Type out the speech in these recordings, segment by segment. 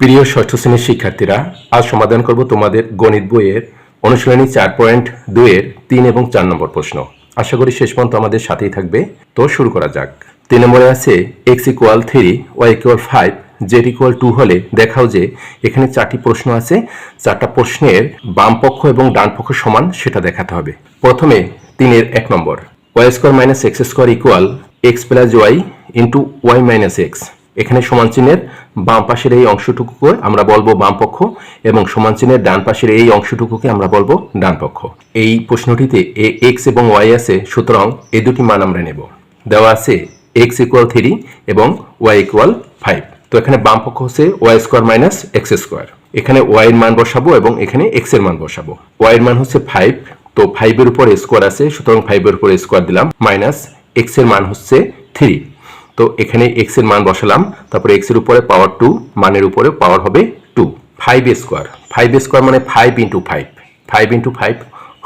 প্রিয় ষষ্ঠ শ্রেণির শিক্ষার্থীরা, আজ সমাধান করব তোমাদের গণিত বইয়ের অনুশীলনী চার পয়েন্ট দুইয়ের তিন এবং চার নম্বর প্রশ্ন। আশা করি শেষ পর্যন্ত আমাদের সাথেই থাকবে। তো শুরু করা যাক। তিন নম্বরে আছে x equal three y equal five z equal two হলে দেখাও যে এখানে চারটি প্রশ্ন আছে। চারটা প্রশ্নের বাম পক্ষ এবং ডান পক্ষ সমান, সেটা দেখাতে হবে। প্রথমে তিনের এক নম্বর। Y square minus x square equal x plus y into y minus x এখানে সমান চিহ্নের বাম পাশের এই অংশটুকুকে আমরা বলব বাম পক্ষ এবং সমান চিহ্নের ডান পাশের এই অংশটুকুকে আমরা বলব ডান পক্ষ। এই প্রশ্নটিতে এ এক্স এবং ওয়াই আছে, সুতরাং এ দুটি মান আমরা নেব। দেওয়া আছে এক্স ইকুয়াল থ্রি এবং ওয়াই ইকুয়াল ফাইভ তো এখানে বাম পক্ষ হচ্ছে y square minus x square এখানে ওয়াই এর মান বসাবো এবং এখানে এক্সের মান বসাবো। ওয়াই এর মান হচ্ছে ফাইভ তো ফাইভের উপর স্কোয়ার আছে, সুতরাং ফাইভের উপর স্কোয়ার দিলাম মাইনাস এক্সের মান হচ্ছে থ্রি তো এখানে এক্সের মান বসালাম, তারপরে এক্সের উপরে পাওয়ার টু মানের উপরে পাওয়ার হবে two five square five square মানে five into five five into five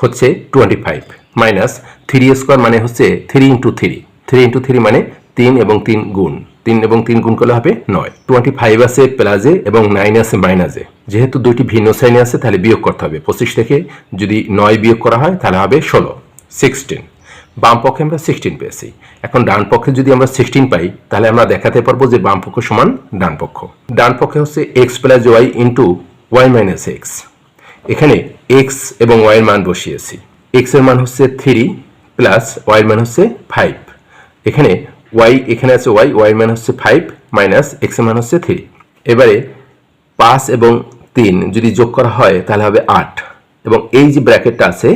হচ্ছে twenty five minus three square মানে হচ্ছে three into three three into three মানে তিন এবং তিন গুণ। তিন এবং তিন গুণ করলে হবে নয়। টোয়েন্টি ফাইভ আছে প্লাসে এবং নাইন আছে মাইনাসে যেহেতু দুইটি ভিন্ন শ্রেণি আছে, তাহলে বিয়োগ করতে হবে। পঁচিশ থেকে যদি নয় বিয়োগ করা হয়, তাহলে হবে ষোলো। সিক্সটিন বাম পক্ষে আমরা সিক্সটিন পেয়েছি। এখন ডান পক্ষে যদি আমরা সিক্সটিন পাই, তাহলে আমরা দেখাতে পারব যে বাম পক্ষ সমান ডান পক্ষ। ডান পক্ষে হচ্ছে x plus y into y minus x এখানে এক্স এবং ওয়াই এর মান বসিয়েছি। এক্সের মান হচ্ছে থ্রি প্লাস ওয়াই এর মান হচ্ছে ফাইভ এখানে ওয়াই এখানে আছে ওয়াই ওয়াই মান হচ্ছে ফাইভ মাইনাস এক্সের মান হচ্ছে থ্রি এবারে পাঁচ এবং তিন যদি যোগ করা হয়, তাহলে হবে আট। এবং এই যে ব্র্যাকেটটা আছে,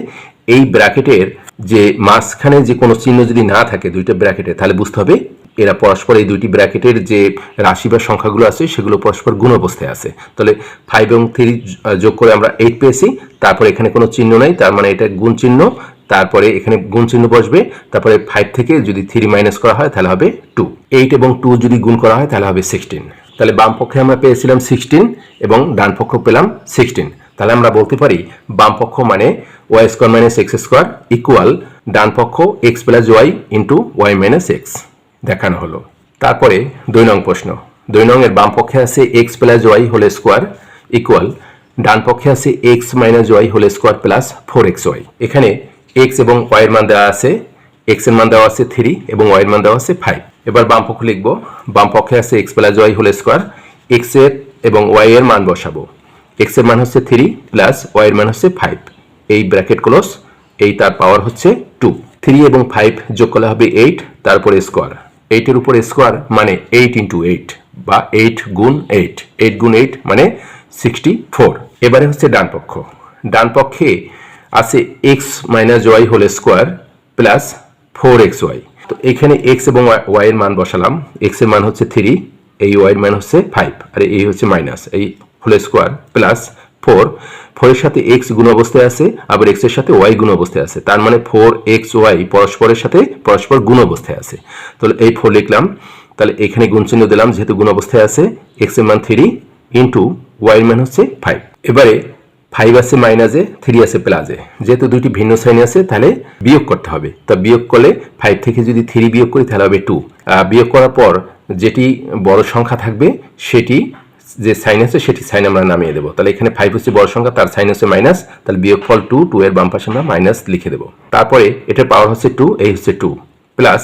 এই ব্র্যাকেটের যে মাঝখানে যে কোনো চিহ্ন যদি না থাকে দুইটা ব্র্যাকেটে, তাহলে বুঝতে হবে এরা পরস্পর এই দুইটি ব্র্যাকেটের যে রাশি বা সংখ্যাগুলো আছে, সেগুলো পরস্পর গুণ অবস্থায় আছে। তাহলে ফাইভ এবং থ্রি যোগ করে আমরা এইট পেয়েছি, তারপরে এখানে কোনো চিহ্ন নাই, তার মানে এটা গুণ চিহ্ন, তারপরে এখানে গুণ চিহ্ন বসবে, তারপরে ফাইভ থেকে যদি থ্রি মাইনাস করা হয়, তাহলে হবে টু এইট এবং টু যদি গুণ করা হয়, তাহলে হবে সিক্সটিন তাহলে বাম পক্ষে আমরা পেয়েছিলাম সিক্সটিন এবং ডান পক্ষ পেলাম সিক্সটিন তাহলে আমরা বলতে পারি বাম পক্ষ মানে y square minus x square equal ডান পক্ষ x plus y into y minus x দেখানো হলো। তারপরে দুই নং প্রশ্ন। দুই নং এর বাম পক্ষে আছে x plus y whole square equal ডান পক্ষে আছে x minus y whole square plus four x y এখানে এক্স এবং ওয়াই এর মান দেওয়া আছে এক্সের মান দেওয়া আছে থ্রি এবং ওয়াই এর মান দেওয়া আছে ফাইভ এবার বাম পক্ষ লিখব, বাম পক্ষে আছে x plus y whole square এক্সের এবং ওয়াই এর মান বসাবো। এক্সের মান হচ্ছে থ্রি প্লাস ওয়াই এর মান হচ্ছে ফাইভ এই ব্র্যাকেট ক্লোজ এই তার পাওয়ার হচ্ছে টু থ্রি এবং ফাইভ যোগ করলে হবে এইট তারপরে স্কোয়ার এইটের উপর স্কোয়ার মানে এইট ইন্টু এইট বা এইট গুণ এইট এইট গুণ এইট মানে সিক্সটি ফোর এবারে হচ্ছে ডান পক্ষ। ডান পক্ষে আছে x minus y whole square plus four x y তো এখানে এক্স এবং ওয়াই এর মান বসালাম। এক্সের মান হচ্ছে থ্রি এই ওয়াই এর মান হচ্ছে ফাইভ আর এই হচ্ছে মাইনাস এই হোল স্কোয়ার প্লাস ফোর ফোরের সাথে এক্স গুণ অবস্থায় আছে, আবার এক্সের সাথে ওয়াই গুণ অবস্থায় আছে। তার মানে ফোর এক্স ওয়াই পরস্পরের সাথে পরস্পর গুণ অবস্থায় আছে। তাহলে এই ফোর লিখলাম। তাহলে এখানে গুণ চিহ্ন দিলাম, যেহেতু গুণ অবস্থায় আছে এক্সের মান থ্রি ইন্টু ওয়াই মান হচ্ছে ফাইভ এবারে ফাইভ আছে মাইনাসে থ্রি আছে প্লাসে যেহেতু দুইটি ভিন্ন শ্রেণি আছে, তাহলে বিয়োগ করতে হবে। তা বিয়োগ করলে ফাইভ থেকে যদি থ্রি বিয়োগ করি, তাহলে হবে টু বিয়োগ করার পর যেটি বড় সংখ্যা থাকবে, সেটি যে সাইন আছে, সেটি সাইন আমরা নামিয়ে দেবো। তাহলে এখানে ফাইভ হচ্ছে বড় সংখ্যা, তার সাইন হচ্ছে মাইনাস তাহলে বিয়োগ ফল টু টু এর বাম পাশে আমরা মাইনাস লিখে দেবো। তারপরে এটার পাওয়ার হচ্ছে টু এই হচ্ছে টু প্লাস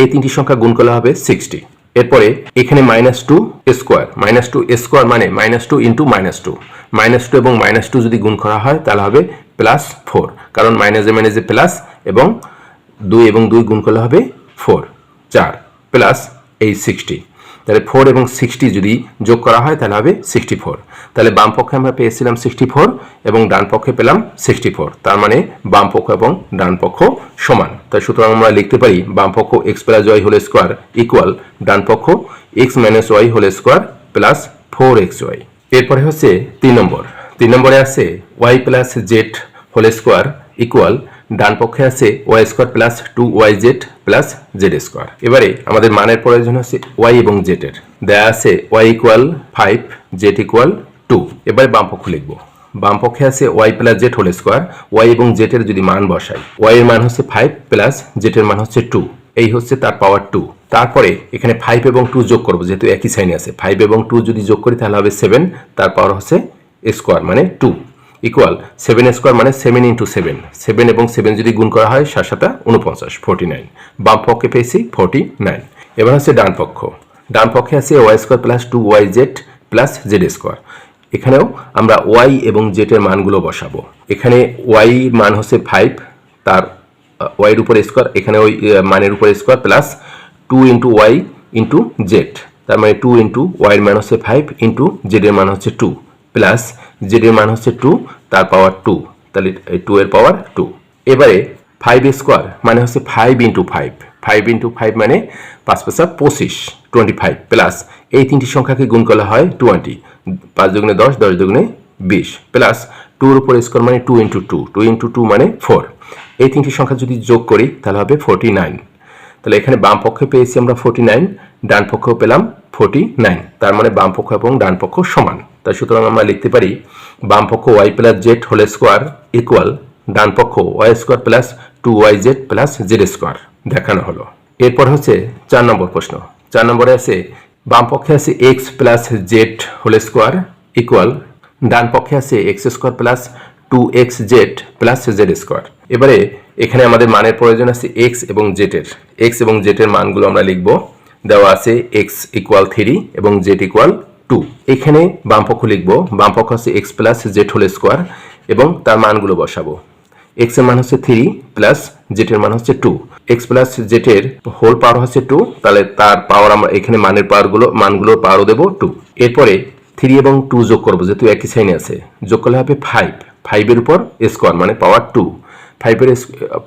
এই তিনটি সংখ্যা গুণ করলে হবে সিক্সটি এরপরে এখানে minus two square minus two square মানে minus two into minus two minus two এবং মাইনাস টু যদি গুণ করা হয়, তাহলে হবে প্লাস ফোর কারণ মাইনাসে মাইনাসে প্লাস এবং দুই এবং দুই গুণ করলে হবে ফোর চার প্লাস এই সিক্সটি তাহলে ফোর এবং সিক্সটি যদি যোগ করা হয়, তাহলে হবে সিক্সটি ফোর তাহলে বাম পক্ষে আমরা পেয়েছিলাম সিক্সটি ফোর এবং ডান পক্ষে পেলাম সিক্সটি ফোর তার মানে বাম পক্ষ এবং ডান পক্ষ সমান। তাই সুতরাং আমরা লিখতে পারি বাম পক্ষ x plus y whole square equal ডান পক্ষ x minus y whole square plus four x y এরপরে হচ্ছে তিন নম্বর। তিন নম্বরে আছে y plus z whole square equal ডান পক্ষে আছে y square plus two y z plus z square. এবারে আমাদের মানের প্রয়োজন হচ্ছে ওয়াই এবং জেড এর। দেয়া আছে y equal five z equal two এবারে বাম পক্ষ লিখব। বাম পক্ষে আছে y plus z whole square. Y এবং জেড এর যদি মান বসাই, ওয়াই এর মান হচ্ছে ফাইভ প্লাস জেড এর মান হচ্ছে টু এই হচ্ছে তার পাওয়ার টু তারপরে এখানে ফাইভ এবং টু যোগ করব, যেহেতু একই সাইনে আছে। ফাইভ এবং টু যদি যোগ করি, তাহলে হবে সেভেন তার পাওয়ার হচ্ছে স্কোয়ার মানে টু ইকুয়াল সেভেন স্কোয়ার মানে সেভেন ইন্টু সেভেন সেভেন এবং সেভেন যদি গুণ করা হয় সাত সাতা উনপঞ্চাশ ফোর্টি নাইন বাম পক্ষে পেয়েছি ফোর্টি নাইন এবার হচ্ছে ডান পক্ষ। ডান পক্ষে আছে y square plus two y z plus z square এখানেও আমরা ওয়াই এবং জেটের মানগুলো বসাবো। এখানে ওয়াই মান হচ্ছে ফাইভ তার ওয়াইয়ের উপর স্কোয়ার এখানে ওই মানের উপর square plus two into y into z তার মানে টু ইন্টু ওয়াইয়ের মান হচ্ছে ফাইভ ইন্টু জেডের মান হচ্ছে টু প্লাস জেডের মান হচ্ছে টু তার পাওয়ার টু তাহলে টু এর পাওয়ার টু এবারে ফাইভ স্কোয়ার মানে হচ্ছে five into five five into five মানে পাঁচ পাঁচা পঁচিশ টোয়েন্টি ফাইভ প্লাস এই তিনটি সংখ্যাকে গুণ করলে হয় টোয়েন্টি পাঁচ দুগুণে দশ দশ দুগুণে বিশ। প্লাস টুর উপর স্কোয়ার মানে two into two two into two মানে ফোর এই তিনটি সংখ্যা যদি যোগ করি, তাহলে হবে ফোরটি নাইন তাহলে এখানে বাম পক্ষে পেয়েছি আমরা ফোরটি নাইন ডান পক্ষেও পেলাম ফোরটি নাইন তার মানে বাম পক্ষ এবং ডান পক্ষ সমান। তাই সুতরাং আমরা লিখতে পারি বাম পক্ষ y plus z whole square equal ডান পক্ষ y square plus two y z plus z square দেখানো হলো। এরপর হচ্ছে চার নম্বর প্রশ্ন। চার নম্বরে আছে, বাম পক্ষে আছে x plus z whole square equal ডান পক্ষে আছে x square plus two x z plus z square এবারে এখানে আমাদের মানের প্রয়োজন আছে এক্স এবং জেটের এক্স এবং জেটের মানগুলো আমরা লিখব। দেওয়া আছে এক্স ইকুয়াল থ্রি এবং জেড ইকুয়াল টু এখানে বাম পক্ষ লিখব, বাম পক্ষ আছে x plus z whole square এবং তার মানগুলো বসাবো। এক্সের মান হচ্ছে থ্রি প্লাস জেটের মান হচ্ছে টু এক্স প্লাস জেটের হোল পাওয়ার হচ্ছে টু তাহলে তার পাওয়ার আমরা এখানে মানের পাওয়ারগুলো, মানগুলোর পাওয়ারও দেবো টু এরপরে থ্রি এবং টু যোগ করব, যেহেতু একই সাইনে আছে। যোগ করলে হবে ফাইভ ফাইভের উপর স্কোয়ার মানে পাওয়ার টু ফাইভের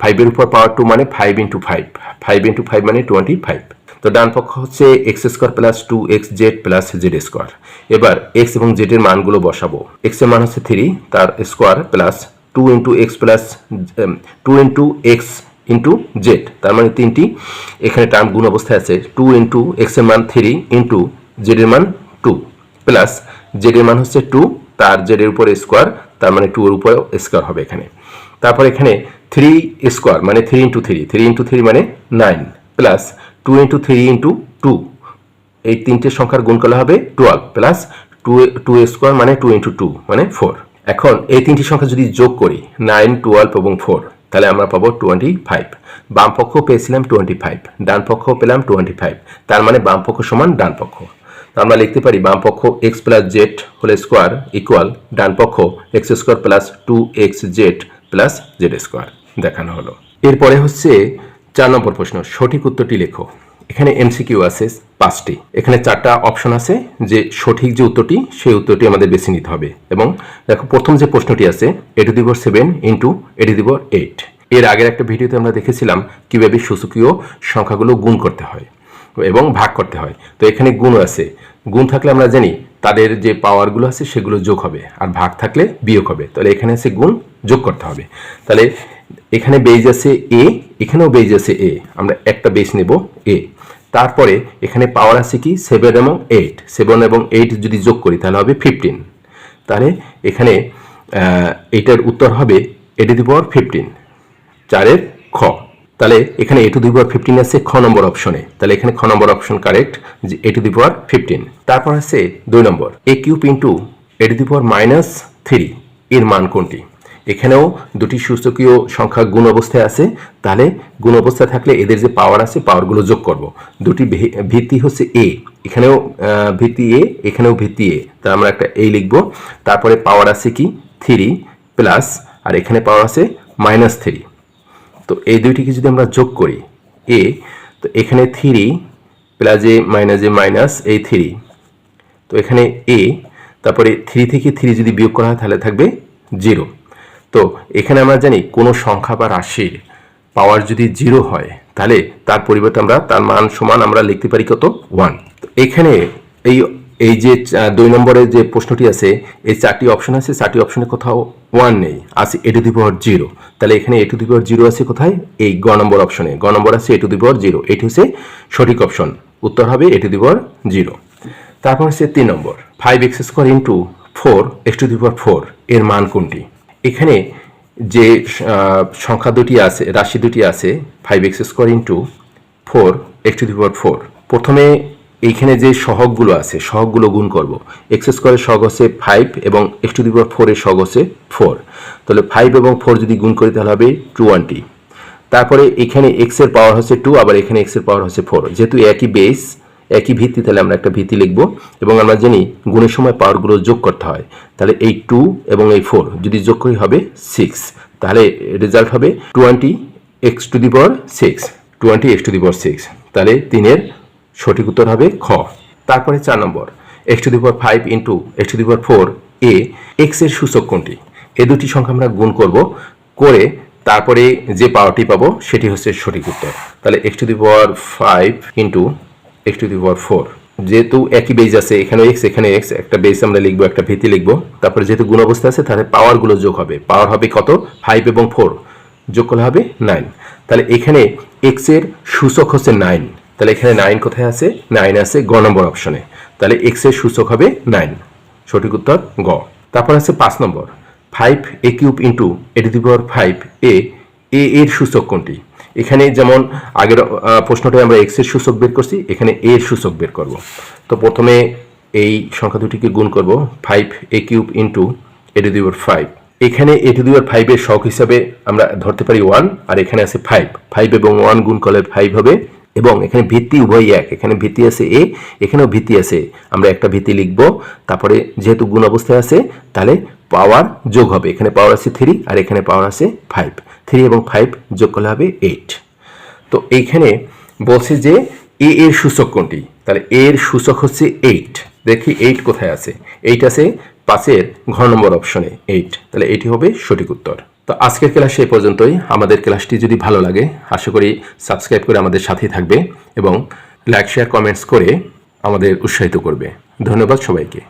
ফাইভের উপর পাওয়ার টু মানে five into five five into five মানে টোয়েন্টি ফাইভ তো ডান পক্ষ হচ্ছে x square plus two x z plus z square এবার এক্স এবং জেডের মানগুলো বসাবো। এক্সের মান হচ্ছে থ্রি তার square plus two into x plus two into x into z তার মানে তিনটি। এখানে টার্ম গুণ অবস্থায় আছে টু ইন্টু এক্সের মান থ্রি ইন্টু জেডের মান টু প্লাস জেডের মান হচ্ছে টু তার জেডের উপরে স্কোয়ার তার মানে টু এর উপরে স্কোয়ার হবে এখানে। তারপর এখানে থ্রি স্কোয়ার মানে three into three three into three মানে nine plus two into three into two এই তিনটে সংখ্যার গুণ করলে হবে twelve plus two two square মানে টু ইন্টু টু মানে ফোর এখন এই তিনটি সংখ্যা যদি যোগ করি নাইন টুয়েলভ এবং ফোর তাহলে আমরা পাবো টোয়েন্টি ফাইভ বাম পক্ষ পেয়েছিলাম টোয়েন্টি ফাইভ ডান পক্ষ পেলাম টোয়েন্টি ফাইভ তার মানে বাম পক্ষ সমান ডান পক্ষ। তো আমরা লিখতে পারি বাম পক্ষ x plus z whole square equal ডান পক্ষ x square plus two x z plus z square দেখানো হলো। এরপরে হচ্ছে চার নম্বর প্রশ্ন, সঠিক উত্তরটি লেখো। এখানে এমসিকিউ আছে, পাঁচটি। এখানে চারটা অপশন আছে, যে সঠিক যে উত্তরটি, সেই উত্তরটি আমাদের বেছে নিতে হবে। এবং দেখো, প্রথম যে প্রশ্নটি আছে a to the power seven into a to the power eight এর আগের একটা ভিডিওতে আমরা দেখেছিলাম, কীভাবে সূচকীয় সংখ্যাগুলো গুণ করতে হয় এবং ভাগ করতে হয়। তো এখানে গুণ আছে। গুণ থাকলে আমরা জানি, তাদের যে পাওয়ারগুলো আছে, সেগুলো যোগ হবে। আর ভাগ থাকলে বিয়োগ হবে। তাহলে এখানে আছে গুণ যোগ করতে হবে। তাহলে এখানে বেজ আছে এ এখানেও বেজ আছে এ আমরা একটা বেস নেব এ তারপরে এখানে পাওয়ার আছে কি? সেভেন এবং এইট সেভেন এবং এইট যদি যোগ করি, তাহলে হবে ফিফটিন তাহলে এখানে এটার উত্তর হবে এটি দি পাওয়ার ফিফটিন চারের খ। তাহলে এখানে এ টু দি পাওয়ার ফিফটিন আছে খ নম্বর অপশনে তাহলে এখানে খ নম্বর অপশন কারেক্ট যে এ টু দি পাওয়ার ফিফটিন তারপর আছে দুই নম্বর। A cube into a to the power minus three এর মান কোনটি? এখানেও দুটি সূচকীয় সংখ্যা গুণ অবস্থায় আছে। তাহলে গুণ অবস্থায় থাকলে এদের যে পাওয়ার আছে পাওয়ারগুলো যোগ করব। দুটি ভিত্তি হচ্ছে এ এখানেও ভিত্তি এ এখানেও ভিত্তি এ তা আমরা একটা এই লিখব। তারপরে পাওয়ার আছে কি? থ্রি প্লাস আর এখানে পাওয়ার আছে মাইনাস থ্রি তো এই দুইটিকে যদি আমরা যোগ করি এ তো এখানে three plus a minus a minus এই থ্রি তো এখানে এ তারপরে থ্রি থেকে থ্রি যদি বিয়োগ করা হয়, তাহলে থাকবে জিরো তো এখানে আমরা জানি কোনো সংখ্যা বা রাশির পাওয়ার যদি জিরো হয়, তাহলে তার পরিবর্তে আমরা তার মান সমান আমরা লিখতে পারি কত? ওয়ান এখানে এই এই যে দুই নম্বরের যে প্রশ্নটি আছে, এই চারটি অপশন আছে, চারটি অপশনে কোথাও ওয়ান নেই। আছে a to the power zero তাহলে এখানে এ টু দি পাওয়ার জিরো আছে কোথায়? এই গ নম্বর অপশনে গ নম্বর আছে a to the power zero এটি হচ্ছে সঠিক অপশন উত্তর হবে এ টু দি পাওয়ার জিরো তারপর হচ্ছে তিন নম্বর। Five x square into four x to the power four এর মান কোনটি? এখানে যে সংখ্যা দুটি আছে, রাশি দুটি আছে five x square into four x to the power four প্রথমে এইখানে যে সহগগুলো আছে, সহগগুলো গুণ করব। এক্স স্কোয়ারের সহগ হচ্ছে ফাইভ এবং এক্স টু দি পাওয়ার ফোরের সহগ হচ্ছে ফোর তাহলে ফাইভ এবং ফোর যদি গুণ করি তাহলে হবে টু টোয়েন্টি তারপরে এখানে এক্সের পাওয়ার হচ্ছে টু আবার এখানে এক্সের পাওয়ার হচ্ছে ফোর যেহেতু একই বেস একই ভিত্তি তাহলে আমরা একটা ভিত্তি লিখব এবং আমরা জানি গুণের সময় পাওয়ারগুলো যোগ করতে হয়। তাহলে এই টু এবং এই ফোর যদি যোগ করি হবে সিক্স তাহলে রেজাল্ট হবে twenty x to the power six twenty x to the power six তাহলে তিনের সঠিক উত্তর হবে খ। তারপরে চার নম্বর। X to the power five into x to the power four এ এক্সের সূচক কোনটি? এই দুটি সংখ্যা আমরা গুণ করব করে তারপরে যে পাওয়ারটি পাবো সেটি হচ্ছে সঠিক উত্তর। তাহলে x to the power five into x to the power four যেহেতু একই বেজ আছে, এখানে এক্স এখানে এক্স একটা বেস আমরা লিখব, একটা ভিত্তি লিখব। তারপরে যেহেতু গুণ অবস্থা আছে, তাহলে পাওয়ারগুলো যোগ হবে। পাওয়ার হবে কত? ফাইভ এবং ফোর যোগ করলে হবে নাইন তাহলে এখানে এক্সের সূচক হচ্ছে নাইন তাহলে এখানে নাইন কোথায় আছে? নাইন আছে গ নম্বর অপশনে তাহলে এক্সের সূচক হবে নাইন সঠিক উত্তর গ। তারপর আছে পাঁচ নম্বর। Five a cube into a to the power five A a এর সূচক কোনটি? এখানে যেমন আগের প্রশ্নটায় আমরা এক্সের সূচক বের করছি, এখানে এ এর সূচক বের করব। তো প্রথমে এই সংখ্যা দুটিকে গুণ করব five a cube into a to the power five এখানে এ টু দি পাওয়ার ফাইভের শখ হিসাবে আমরা ধরতে পারি ওয়ান আর এখানে আছে ফাইভ ফাইভ এবং ওয়ান গুণ করলে ফাইভ হবে, এবং এখানে ভিত্তি উভয়ই এক। এখানে ভিত্তি আছে এ এখানেও ভিত্তি আছে। আমরা একটা ভিত্তি লিখব, তারপরে যেহেতু গুণ অবস্থায় আছে, তাহলে পাওয়ার যোগ হবে। এখানে পাওয়ার আছে থ্রি আর এখানে পাওয়ার আছে ফাইভ থ্রি এবং ফাইভ যোগ করলে হবে এইট। তো এইখানে বলছে যে এ এর সূচক কোনটি? তাহলে এর সূচক হচ্ছে এইট। দেখি এইট কোথায় আছে? এইট আছে পাঁচের ঘ নম্বর অপশনে, এইট। তাহলে এটি হবে সঠিক উত্তর। তো আজকের ক্লাস এই পর্যন্তই। আমাদের ক্লাসটি যদি ভালো লাগে, আশা করি সাবস্ক্রাইব করে আমাদের সাথেই থাকবে এবং লাইক, শেয়ার, কমেন্টস করে আমাদের উৎসাহিত করবে। ধন্যবাদ সবাইকে।